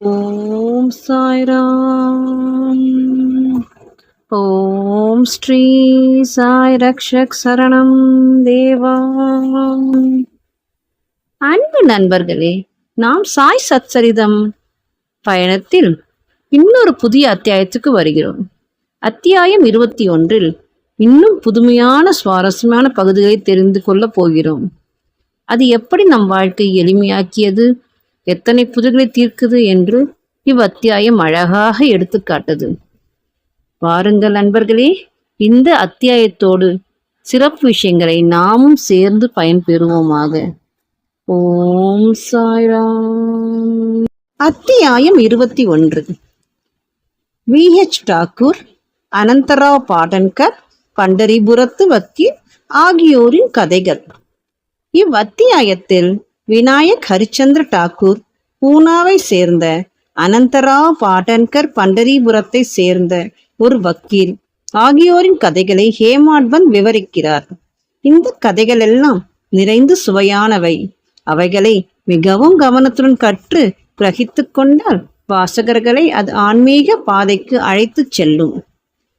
ஓம் சாய்ராம். ஓம் ஸ்ரீ சாய் ரக்ஷக் சரணம் தேவா. அன்பு நண்பர்களே நாம் சாய் சச்சரிதம் பயணத்தில் இன்னொரு புதிய அத்தியாயத்துக்கு வருகிறோம். அத்தியாயம் இருபத்தி ஒன்றில் இன்னும் புதுமையான சுவாரஸ்யமான பகுதிகளை தெரிந்து கொள்ளப் போகிறோம். அது எப்படி நம் வாழ்க்கையை எளிமையாக்கியது? எத்தனை புதுகளை தீர்க்குது என்று இவ்வத்தியாயம் அழகாக எடுத்துக்காட்டது வாருங்கள் நண்பர்களே இந்த அத்தியாயத்தோடு சிறப்பு விஷயங்களை நாமும் சேர்ந்து பயன்பெறுவோமாக. ஓம் சாய்ராம். அத்தியாயம் இருபத்தி ஒன்று. வி. ஹெச் டாக்கூர் அனந்தராவ் பாடன்கர் பண்டரிபுரத்து வக்கீல் ஆகியோரின் கதைகள். இவ்வத்தியாயத்தில் விநாயக் ஹரிச்சந்திர டாக்கூர் பூனாவை சேர்ந்த அனந்தராவ் பாட்டன்கர் பண்டரிபுரத்தை சேர்ந்த ஒரு வக்கீல். ஆகியோரின் கதைகளை ஹேமாட்வன் விவரிக்கிறார். இந்த கதைகள் எல்லாம் நிறைந்து சுவையானவை. அவைகளை மிகவும் கவனத்துடன் கற்று கிரகித்துக் கொண்டால் வாசகர்களை அது ஆன்மீக பாதைக்கு அழைத்துச் செல்லும்.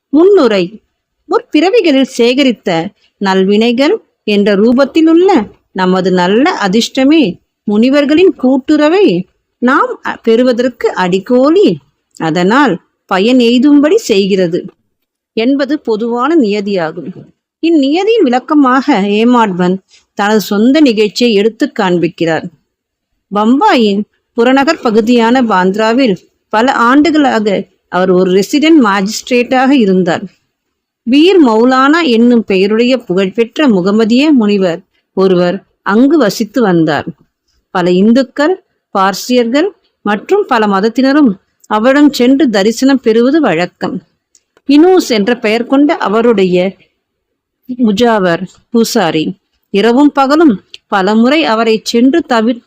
முன்னுரை. முற்பிறவிகளில் சேகரித்த நல்வினைகள் என்ற ரூபத்திலுள்ள நமது நல்ல அதிர்ஷ்டமே முனிவர்களின் கூட்டுறவை நாம் பெறுவதற்கு அடிக்கோலி அதனால் பயன் எய்தும்படி செய்கிறது என்பது பொதுவான நியதியாகும். இந்நியதியின் விளக்கமாக ஏமாட்வன் தனது சொந்த நிகழ்ச்சியை எடுத்து காண்பிக்கிறார். பம்பாயின் புறநகர் பகுதியான பாந்த்ராவில் பல ஆண்டுகளாக அவர் ஒரு ரெசிடென்ட் மாஜிஸ்ட்ரேட்டாக இருந்தார். பீர் மௌலானா என்னும் பெயருடைய புகழ்பெற்ற முகமதிய முனிவர் ஒருவர் அங்கு வசித்து வந்தார். பல இந்துக்கள் பார்சியர்கள் மற்றும் பல மதத்தினரும் அவரிடம் சென்று தரிசனம் பெறுவது வழக்கம். இனூஸ் என்ற பெயர் கொண்ட அவருடைய முஜாவர் பூசாரி இரவும் பகலும் பலமுறை அவரை சென்று தவிர்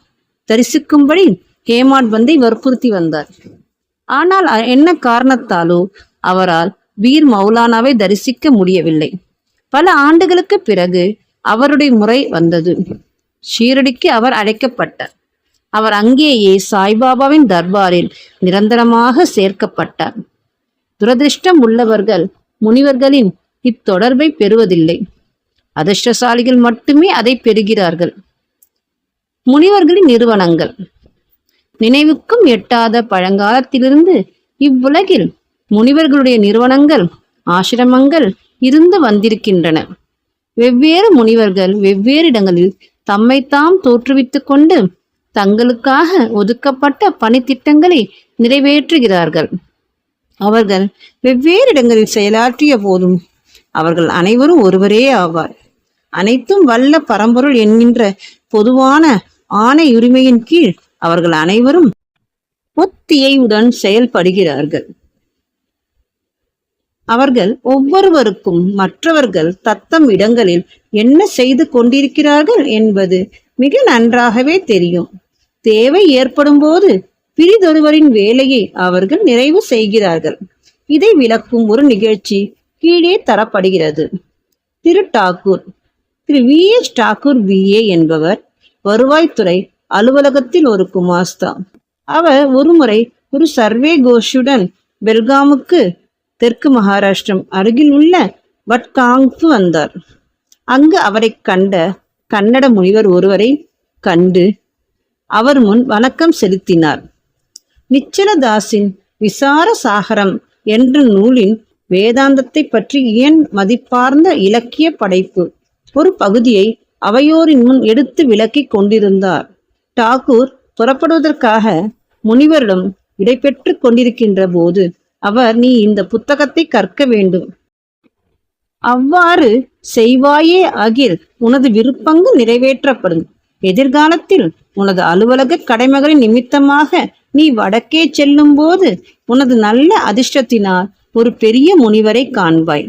தரிசிக்கும்படி ஹேமாட்பந்தை வற்புறுத்தி வந்தார். ஆனால் என்ன காரணத்தாலோ அவரால் வீர் மௌலானாவை தரிசிக்க முடியவில்லை. பல ஆண்டுகளுக்கு பிறகு அவருடைய முறை வந்தது. ஷீரடிக்கு அவர் அழைக்கப்பட்டார். அவர் அங்கேயே சாய்பாபாவின் தர்பாரில் நிரந்தரமாக சேர்க்கப்பட்டார். துரதிர்ஷ்டம் உள்ளவர்கள் முனிவர்களின் இத்தொடர்பை பெறுவதில்லை. அதிர்ஷ்டசாலிகள் மட்டுமே அதை பெறுகிறார்கள். முனிவர்களின் நிறுவனங்கள். நினைவுக்கும் எட்டாத பழங்காலத்திலிருந்து இவ்வுலகில் முனிவர்களுடைய நிறுவனங்கள் ஆசிரமங்கள் இருந்து வந்திருக்கின்றன. வெவ்வேறு முனிவர்கள் வெவ்வேறு இடங்களில் தம்மைத்தாம் தோற்றுவித்துக் கொண்டு தங்களுக்காக ஒதுக்கப்பட்ட பணித்திட்டங்களை நிறைவேற்றுகிறார்கள். அவர்கள் வெவ்வேறு இடங்களில் செயலாற்றிய போதும் அவர்கள் அனைவரும் ஒருவரே ஆவார். அனைத்தும் வல்ல பரம்பொருள் என்கின்ற பொதுவான ஆணை உரிமையின் கீழ் அவர்கள் அனைவரும் ஒத்தியையுடன் செயல்படுகிறார்கள். அவர்கள் ஒவ்வொருவருக்கும் மற்றவர்கள் தத்தம் இடங்களில் என்ன செய்து கொண்டிருக்கிறார்கள் என்பது மிக நன்றாகவே தெரியும். தேவை ஏற்படும் போது பிரிதொருவரின் வேலையை அவர்கள் நிறைவு செய்கிறார்கள். இதை விளக்கும் ஒரு நிகழ்ச்சி கீழே தரப்படுகிறது. திரு டாக்கூர் திரு வி. எஸ். டாக்கூர் ஏ. என்பவர் வருவாய்த்துறை அலுவலகத்தில் ஒரு குமாஸ்தா. அவர் ஒருமுறை ஒரு சர்வே கோஷுடன் பெல்காமுக்கு தெற்கு மகாராஷ்டிரம் அருகில் உள்ள வட்காங்கு வந்தார். அங்கு அவரை கண்ட கன்னட முனிவர் ஒருவரை கண்டு அவர் முன் வணக்கம் செலுத்தினார். நிச்சலதாசின் விசார சாகரம் என்ற நூலின் வேதாந்தத்தை பற்றி ஏன் மதிப்பார்ந்த இலக்கிய படைப்பு? ஒரு பகுதியை அவையோரின் முன் எடுத்து விளக்கிக் கொண்டிருந்தார். டாகூர் புறப்படுவதற்காக முனிவரிடம் இடைபெற்றுக் கொண்டிருக்கின்ற போது அவர் நீ இந்த புத்தகத்தை கற்க வேண்டும். அவ்வாறு செய்வாயே அகில் உனது விருப்பங்கள் நிறைவேற்றப்படும். எதிர்காலத்தில் உனது அலுவலக கடமைகளின் நிமித்தமாக நீ வடக்கே செல்லும் போது உனது நல்ல அதிர்ஷ்டத்தினால் ஒரு பெரிய முனிவரை காண்பாய்.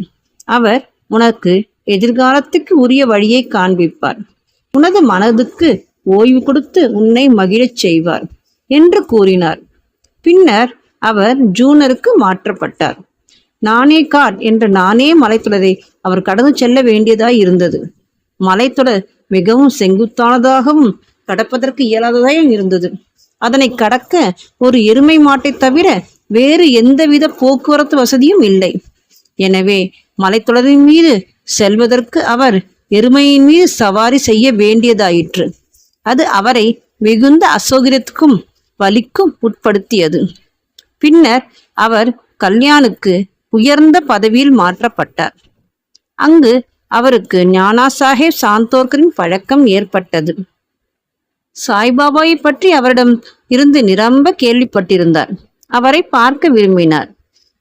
அவர் உனக்கு எதிர்காலத்துக்கு உரிய வழியை காண்பிப்பார். உனது மனதுக்கு ஓய்வு கொடுத்து உன்னை மகிழச் செய்வார் என்று கூறினார். பின்னர் அவர் ஜூனருக்கு மாற்றப்பட்டார். நானே காட் என்ற நானே மலைத்தொடரை அவர் கடந்து செல்ல வேண்டியதாய் இருந்தது. மலைத்தொடர் மிகவும் செங்குத்தானதாகவும் கடப்பதற்கு இயலாததாயும் இருந்தது. அதனை கடக்க ஒரு எருமை மாட்டை தவிர வேறு எந்தவித போக்குவரத்து வசதியும் இல்லை. எனவே மலைத்தொடரின் மீது செல்வதற்கு அவர் எருமையின் மீது சவாரி செய்ய வேண்டியதாயிற்று. அது அவரை மிகுந்த அசௌகரியத்துக்கும் வலிக்கும் உட்படுத்தியது. பின்னர் அவர் கல்யாணுக்கு உயர்ந்த பதவியில் மாற்றப்பட்டார். அங்கு அவருக்கு ஞானா சாஹேப் சாந்தோர்கரின் பழக்கம் ஏற்பட்டது. சாய்பாபாவை பற்றி அவரிடம் இருந்து நிரம்ப கேள்விப்பட்டிருந்தார். அவரை பார்க்க விரும்பினார்.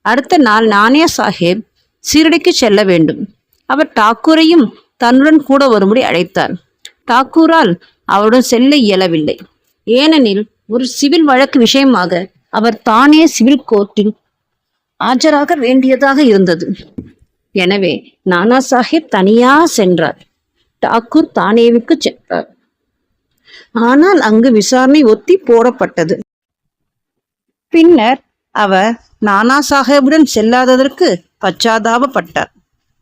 அடுத்த நாள் நானே சாஹேப் சீரடிக்கு செல்ல வேண்டும். அவர் டாக்கூரையும் தன்னுடன் கூட வரும்படி அழைத்தார். டாக்கூரால் அவருடன் செல்ல இயலவில்லை. ஏனெனில் ஒரு சிவில் வழக்கு விஷயமாக அவர் தானே சிவில் கோர்ட்டில் ஆஜராக வேண்டியதாக இருந்தது. எனவே நானா சாஹிப் தனியா சென்றார். டாக்கூர் தானேவுக்கு சென்றார். ஆனால் அங்கு விசாரணை ஒத்தி போடப்பட்டது. பின்னர் அவர் நானா சாஹேபுடன் செல்லாததற்கு பச்சாதாபப்பட்டார்.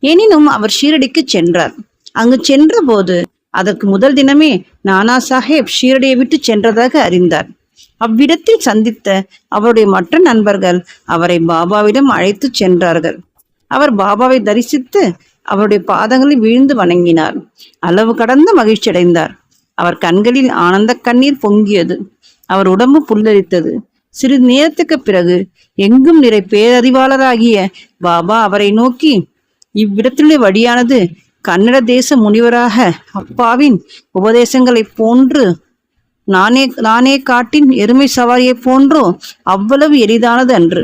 எனினும் அவர் ஷீரடிக்கு சென்றார். அங்கு சென்றபோது அதற்கு முதல் தினமே நானா சாஹேப் ஷீரடியை விட்டு சென்றதாக அறிந்தார். அவ்விடத்தில் சந்தித்த அவருடைய மற்ற நண்பர்கள் அவரை பாபாவிடம் அழைத்து சென்றார்கள். அவர் பாபாவை தரிசித்து அவருடைய பாதங்களில் வீழ்ந்து வணங்கினார். அளவு கடந்த மகிழ்ச்சி அடைந்தார் அவர் கண்களில் ஆனந்த கண்ணீர் பொங்கியது. அவர் உடம்பு புல்லரித்தது. சிறிது நேரத்துக்கு பிறகு எங்கும் நிறை பேரறிவாளராகிய பாபா அவரை நோக்கி இவ்விடத்திலே வழியானது கன்னட தேச முனிவராக அப்பாவின் உபதேசங்களைப் போன்று நானே நானே காட்டின் எருமை சவாரியைப் போன்றோ அவ்வளவு எளிதானது அன்று.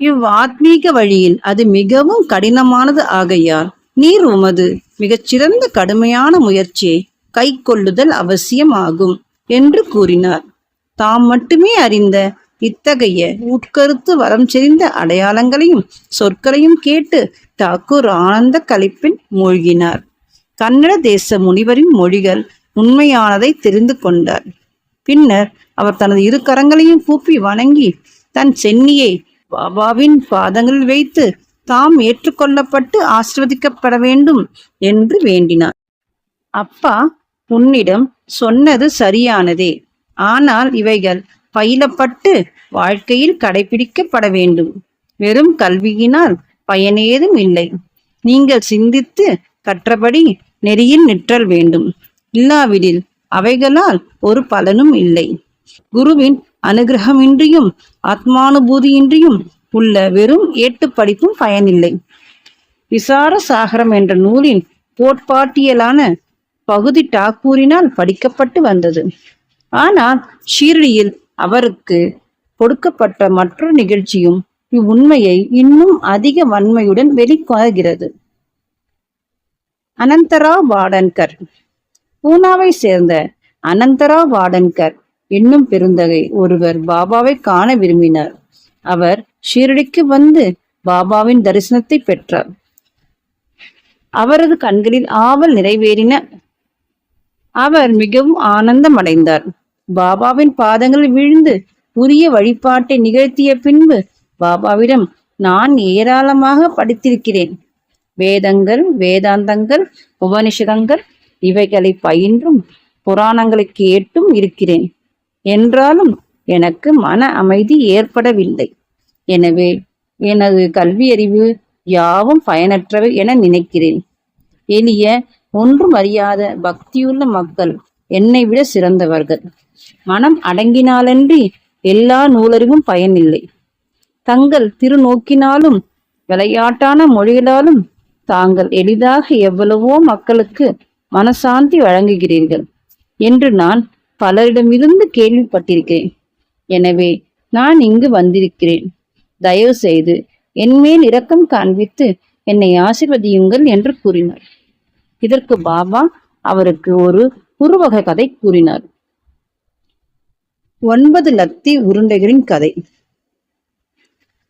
இவ் ஆத்மீக வழியில் அது மிகவும் கடினமானது ஆகையால் நீர் உமது மிகச்சிறந்த கடுமையான முயற்சியை கை கொள்ளுதல் அவசியமாகும் என்று கூறினார். தாம் மட்டுமே அறிந்த இத்தகைய உட்கருத்து வரம் செறிந்த அடையாளங்களையும் சொற்களையும் கேட்டு தாக்கூர் ஆனந்த களிப்பில் மூழ்கினார். கன்னட தேச முனிவரின் மொழிகள் உண்மையானதை தெரிந்து கொண்டார். பின்னர் அவர் தனது இரு கரங்களையும் கூப்பி வணங்கி தன் சென்னியை பாபாவின் பாதங்களில் வைத்து தாம் ஏற்றுக்கொள்ளப்பட்டு ஆசிர்வதிக்கப்பட வேண்டும் என்று வேண்டினார். அப்பா உன்னிடம் சொன்னது சரியானதே. ஆனால் இவைகள் பயிலப்பட்டு வாழ்க்கையில் கடைபிடிக்கப்பட வேண்டும். வெறும் கல்வியினால் பயனேதும் இல்லை. நீங்கள் சிந்தித்து கற்றபடி நெறியில் நிற்றல் வேண்டும். இல்லாவிடில் அவைகளால் ஒரு பலனும் இல்லை. குருவின் அனுகிரகமின்றியும் ஆத்மானுபூதியின்றியும் உள்ள வெறும் ஏட்டு படிப்பும் பயனில்லை. விசார சாகரம் என்ற நூலின் போட்பாட்டியலான பகுதி டாக்கூரினால் படிக்கப்பட்டு வந்தது. ஆனால் ஷீரடியில் அவருக்கு கொடுக்கப்பட்ட மற்றொரு நிகழ்ச்சியும் இவ்வுண்மையை இன்னும் அதிக வன்மையுடன் வெளிக்காகிறது அனந்தராவ் வாடன்கர் பூனாவை சேர்ந்த அனந்தராவ் வாடன்கர் என்னும் பெருந்தகை ஒருவர் பாபாவை காண விரும்பினார். அவர் ஷீரடிக்கு வந்து பாபாவின் தரிசனத்தை பெற்றார். அவரது கண்களில் ஆவல் நிறைவேறின அவர் மிகவும் ஆனந்தம் அடைந்தார் பாபாவின் பாதங்களில் விழுந்து உரிய வழிபாட்டை நிகழ்த்திய பின்பு பாபாவிடம் நான் ஏராளமாக படித்திருக்கிறேன். வேதங்கள் வேதாந்தங்கள் உபனிஷதங்கள் இவைகளை பயின்றும் புராணங்களை கேட்டும் இருக்கிறேன். என்றாலும் எனக்கு மன அமைதி ஏற்படவில்லை. எனவே எனது கல்வியறிவு யாவும் பயனற்றவை என நினைக்கிறேன். எளிய ஒன்றும் அறியாத பக்தியுள்ள மக்கள் என்னை விட சிறந்தவர்கள். மனம் அடங்கினாலன்றி எல்லா நூலறிவும் பயனில்லை. தங்கள் திருநோக்கினாலும் விளையாட்டான மொழிகளாலும் தாங்கள் எளிதாக எவ்வளவோ மக்களுக்கு மனசாந்தி வழங்குகிறீர்கள் என்று நான் பலரிடமிருந்து கேள்விப்பட்டிருக்கிறேன். எனவே நான் இங்கு வந்திருக்கிறேன். தயவு செய்து என்மேல் இரக்கம் காண்பித்து என்னை ஆசிர்வதியுங்கள் என்று கூறினார். இதற்கு பாபா அவருக்கு ஒரு உருவக கதை கூறினார். ஒன்பது லத்தி உருண்டைகளின் கதை.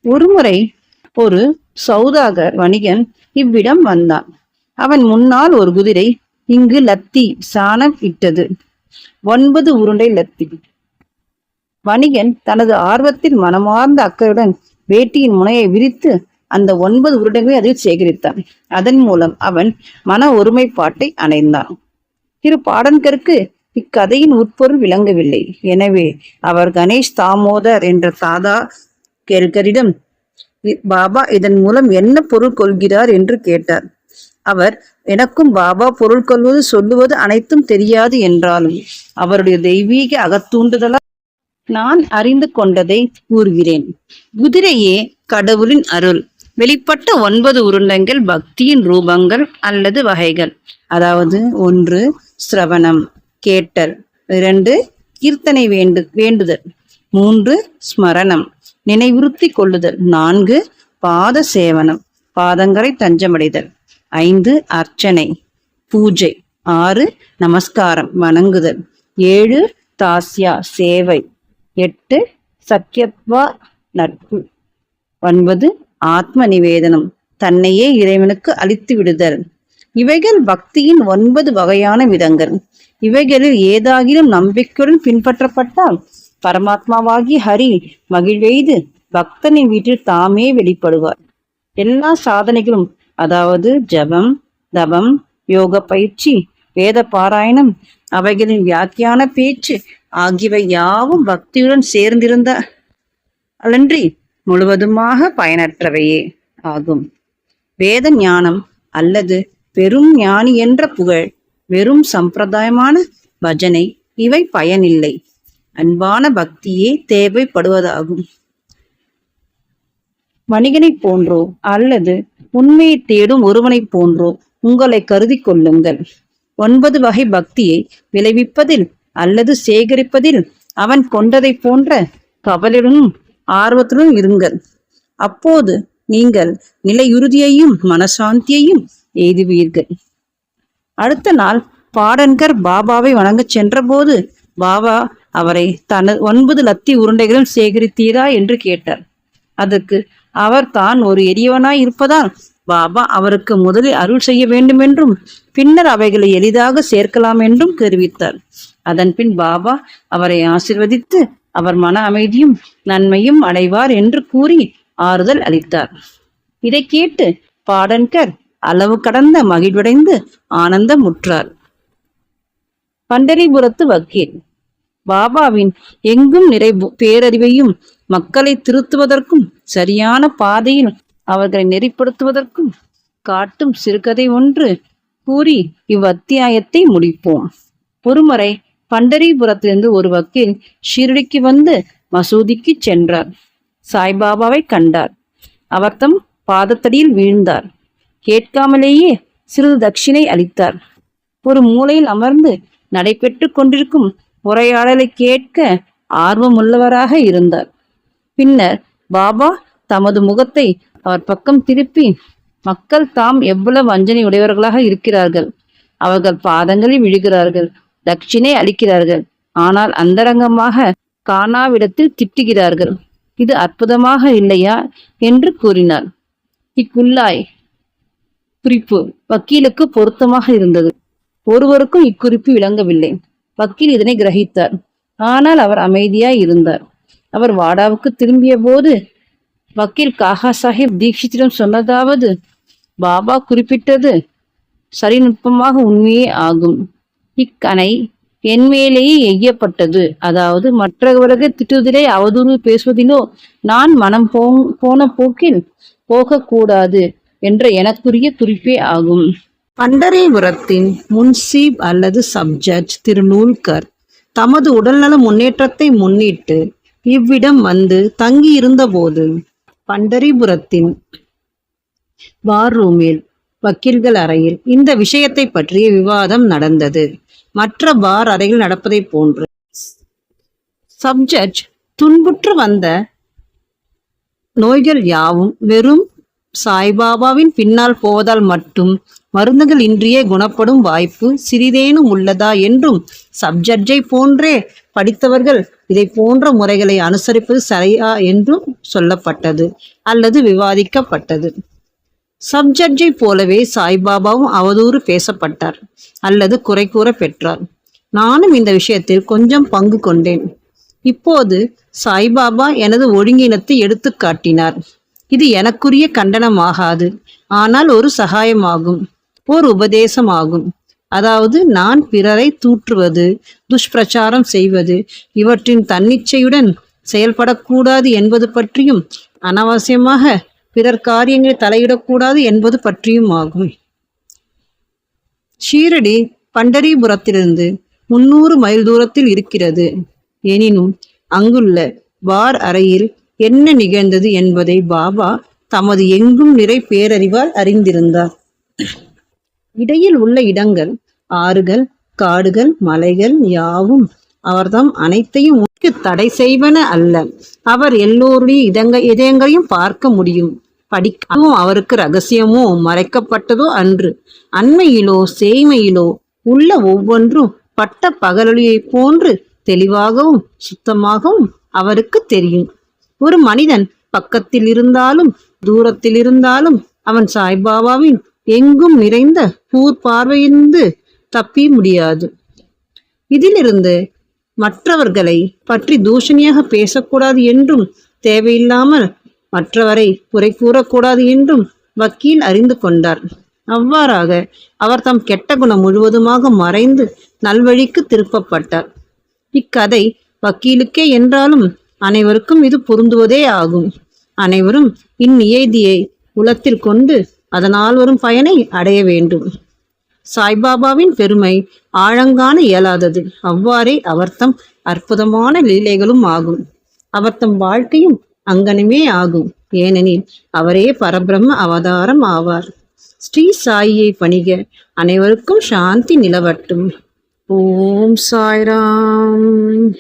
ஒருமுறை ஒரு சௌதாகர் வணிகன் இவ்விடம் வந்தான். அவன் முன்னால் ஒரு குதிரை இங்கு லத்தி சாணம் இட்டது. ஒன்பது உருண்டை லத்தி. வணிகன் தனது ஆர்வத்தில் மனமார்ந்த அக்கறையுடன் வேட்டியின் முனையை விரித்து அந்த ஒன்பது உருடங்களை அதில் சேகரித்தான். அதன் மூலம் அவன் மன ஒருமைப்பாட்டை அடைந்தான். திரு பாடன்கருக்கு இக்கதையின் உட்பொருள் விளங்கவில்லை. எனவே அவர் கணேஷ் தாமோதர் என்ற தாதா கேல்கரிடம் பாபா இதன் மூலம் என்ன பொருள் கொள்கிறார்? என்று கேட்டார். அவர் எனக்கும் பாபா பொருள் கொள்வது சொல்லுவது அனைத்தும் தெரியாது என்றாலும் அவருடைய தெய்வீக அகத்தூண்டுதலால் நான் அறிந்து கொண்டதை கூறுகிறேன். குதிரையே கடவுளின் அருள். வெளிப்பட்ட ஒன்பது உருண்டங்கள் பக்தியின் ரூபங்கள் அல்லது வகைகள். அதாவது ஒன்று சிரவணம் கேட்டல் இரண்டு கீர்த்தனை வேண்டு வேண்டுதல். மூன்று ஸ்மரணம் நினைவுறுத்தி கொள்ளுதல். நான்கு பாத சேவனம் பாதங்களை தஞ்சமடைதல். ஐந்து அர்ச்சனை பூஜை. ஆறு நமஸ்காரம் வணங்குதல். ஏழு தாஸ்யா சேவை. எட்டு சத்யத்வா நட்பு. ஒன்பது ஆத்ம நிவேதனம் தன்னையே இறைவனுக்கு அளித்து விடுதல். இவைகள் பக்தியின் ஒன்பது வகையான விதங்கள். இவைகளில் ஏதாகிலும் நம்பிக்கையுடன் பின்பற்றப்பட்டால் பரமாத்மாவாகி ஹரி மகிழ்வெய்து பக்தனின் வீட்டில் தாமே வெளிப்படுவார். எல்லா சாதனைகளும் அதாவது ஜபம் தபம் யோக பயிற்சி வேத பாராயணம் அவைகளின் வியாக்கியான பேச்சு ஆகியவை யாவும் பக்தியுடன் சேர்ந்திருந்த அலன்றி முழுவதுமாக பயனற்றவையே ஆகும். வேத ஞானம் அல்லது பெரும் ஞானி என்ற புகழ் வெறும் சம்பிரதாயமான பஜனை இவை பயனில்லை. அன்பான பக்தியே தேவைப்படுவதாகும். வணிகனைப் போன்றோ அல்லது உண்மையை தேடும் ஒருவனைப் போன்றோ உங்களை கருதி கொள்ளுங்கள். ஒன்பது வகை பக்தியை விளைவிப்பதில் அல்லது சேகரிப்பதில் அவன் கொண்டதைப் போன்ற கவலையுடனும் ஆர்வத்துடன் இருங்கள். அப்போது நீங்கள் நிலையுறுதியையும் மனசாந்தியையும் எய்துவீர்கள். அடுத்த நாள் பாடன்கர் பாபாவை வணங்கச் சென்றபோது பாபா அவரை தனது ஒன்பது லத்தி உருண்டைகளும் சேகரித்தீரா என்று கேட்டார். அதற்கு அவர் தான் ஒரு எரியவனாய் இருப்பதால் பாபா அவருக்கு முதலில் அருள் செய்ய வேண்டும் என்றும் பின்னர் அவைகளை எளிதாக சேர்க்கலாம் என்றும் தெரிவித்தார். அதன் பின் பாபா அவரை ஆசிர்வதித்து அவர் மன அமைதியும் நன்மையும் அடைவார் என்று கூறி ஆறுதல் அளித்தார். இதை கேட்டு பாடன்கர் அளவு கடந்த மகிழ்வடைந்து ஆனந்தமுற்றார். பண்டரிபுரத்து வக்கீல். பாபாவின் எங்கும் நிறை பேரறிவையும் மக்களை திருத்துவதற்கும் சரியான பாதையில் அவர்களை நெறிப்படுத்துவதற்கும் காட்டும் சிறுகதை ஒன்று கூறி இவ்வத்தியாயத்தை முடிப்போம். ஒருமுறை பண்டரிபுரத்திலிருந்து ஒரு வக்கீல் ஷீரடிக்கு வந்து மசூதிக்கு சென்றார். சாய்பாபாவை கண்டார். அவர் தம் பாதத்தடியில் வீழ்ந்தார். கேட்காமலேயே சிறிது தட்சிணை அளித்தார். ஒரு மூலையில் அமர்ந்து நடைபெற்று கொண்டிருக்கும் உரையாடலை கேட்க ஆர்வமுள்ளவராக இருந்தார். பின்னர் பாபா தமது முகத்தை அவர் பக்கம் திருப்பி மக்கள் தாம் எவ்வளவு வஞ்சனை உடையவர்களாக இருக்கிறார்கள். அவர்கள் பாதங்களில் விழுகிறார்கள். தட்சிணை அளிக்கிறார்கள். ஆனால் அந்தரங்கமாக காணாவிடத்தில் திட்டுகிறார்கள். இது அற்புதமாக இல்லையா? என்று கூறினார் இக்குள்ளாய் குறிப்பு வக்கீலுக்கு பொருத்தமாக இருந்தது. ஒருவருக்கும் இக்குறிப்பு விளங்கவில்லை. வக்கீல் இதனை கிரகித்தார். ஆனால் அவர் அமைதியாய் இருந்தார். அவர் வாடாவுக்கு திரும்பிய போது வக்கீல் காகா சாஹிப் தீட்சித்திடம் சொன்னதாவது பாபா குறிப்பிட்டது சரிநுட்பமாக உண்மையே ஆகும். இக்கணை என் மேலேயே எய்யப்பட்டது. அதாவது மற்றவர்களுக்கு திட்டுவதிலே அவதூறு பேசுவதிலோ நான் மனம் போ போன போக்கில் போகக்கூடாது என்ற எனக்குரிய குறிப்பே ஆகும். பண்டரிபுரத்தின் முன்சீப் அல்லது சப்ஜட்ஜ் திரு நூல்கர் தமது உடல்நல முன்னேற்றத்தை முன்னிட்டு இவ்விடம் வந்து தங்கியிருந்தபோது பண்டரிபுரத்தின் பார் ரூமில் வக்கீல்கள் அறையில் இந்த விஷயத்தை பற்றிய விவாதம் நடந்தது. மற்ற பார் அறையில் நடப்பதைப் போன்று. சப்ஜட்ஜ் துன்புற்று வந்த நோய்கள் யாவும் வெறும் சாய்பாபாவின் பின்னால் போவதால் மட்டும் மருந்துகள் இன்றியே குணப்படும் வாய்ப்பு சிறிதேனும் உள்ளதா என்றும் சப்ஜெக்டை போன்றே படித்தவர்கள் இதை போன்ற முறைகளை அனுசரிப்பது சரியா என்றும் சொல்லப்பட்டது அல்லது விவாதிக்கப்பட்டது. சப்ஜட்ஜை போலவே சாய்பாபாவும் அவதூறு பேசப்பட்டார் அல்லது குறை கூற பெற்றார். நானும் இந்த விஷயத்தில் கொஞ்சம் பங்கு கொண்டேன். இப்போது சாய்பாபா எனது ஒழுங்கினத்தை எடுத்து காட்டினார். இது எனக்குரிய கண்டனமாகாது. ஆனால் ஒரு சகாயமாகும். ஒரு உபதேசமாகும். அதாவது நான் பிறரை தூற்றுவது துஷ்பிரச்சாரம் செய்வது இவற்றின் தன்னிச்சையுடன் செயல்படக்கூடாது என்பது பற்றியும் அனாவசியமாக பிறர் காரியங்களில் தலையிடக்கூடாது என்பது பற்றியும் ஆகும். ஷீரடி பண்டரிபுரத்திலிருந்து முன்னூறு மைல் தூரத்தில் இருக்கிறது. எனினும் அங்குள்ள பார் அறையில் என்ன நிகழ்ந்தது என்பதை பாபா தமது எங்கும் நிறை பேரறிவால் அறிந்திருந்தார். இடையில் உள்ள இடங்கள் ஆறுகள் காடுகள் மலைகள் யாவும் அவர்தம் அனைத்தையும் உனக்கு தடை செய்வன அல்ல. அவர் எல்லோருடைய இதங்க இதயங்களையும் பார்க்க முடியும். படிக்கவும் அவருக்கு ரகசியமோ மறைக்கப்பட்டதோ அன்று. அண்மையிலோ சேமையிலோ உள்ள ஒவ்வொன்றும் பட்ட பகலொளியைப் போன்று தெளிவாகவும் சுத்தமாகவும் அவருக்கு தெரியும். ஒரு மனிதன் பக்கத்தில் இருந்தாலும் தூரத்தில் இருந்தாலும் அவன் சாய்பாபாவின் எங்கும் நிறைந்த பூர் பார்வையிருந்து தப்பி முடியாது. இதிலிருந்து மற்றவர்களை பற்றி தூஷணியாக பேசக்கூடாது என்றும் தேவையில்லாமல் மற்றவரை குறை கூறக்கூடாது என்றும் வக்கீல் அறிந்து கொண்டார். அவ்வாறாக அவர் தம் கெட்ட குணம் முழுவதுமாக மறைந்து நல்வழிக்கு திருப்பப்பட்டார். இக்கதை வக்கீலுக்கே என்றாலும் அனைவருக்கும் இது பொருந்துவதே ஆகும். அனைவரும் இந்நியதியை உளத்தில் கொண்டு அதனால் வரும் பயனை அடைய வேண்டும். சாய்பாபாவின் பெருமை ஆழங்கான இயலாதது. அவ்வாறே அவர்தம் அற்புதமான லீலைகளும் ஆகும். அவர்தம் வாழ்க்கையும் அங்கனமே ஆகும். ஏனெனில் அவரே பரபிரம்ம அவதாரம் ஆவார். ஸ்ரீ சாயியை பணிக அனைவருக்கும் சாந்தி நிலவட்டும். ஓம் சாய்ராம்.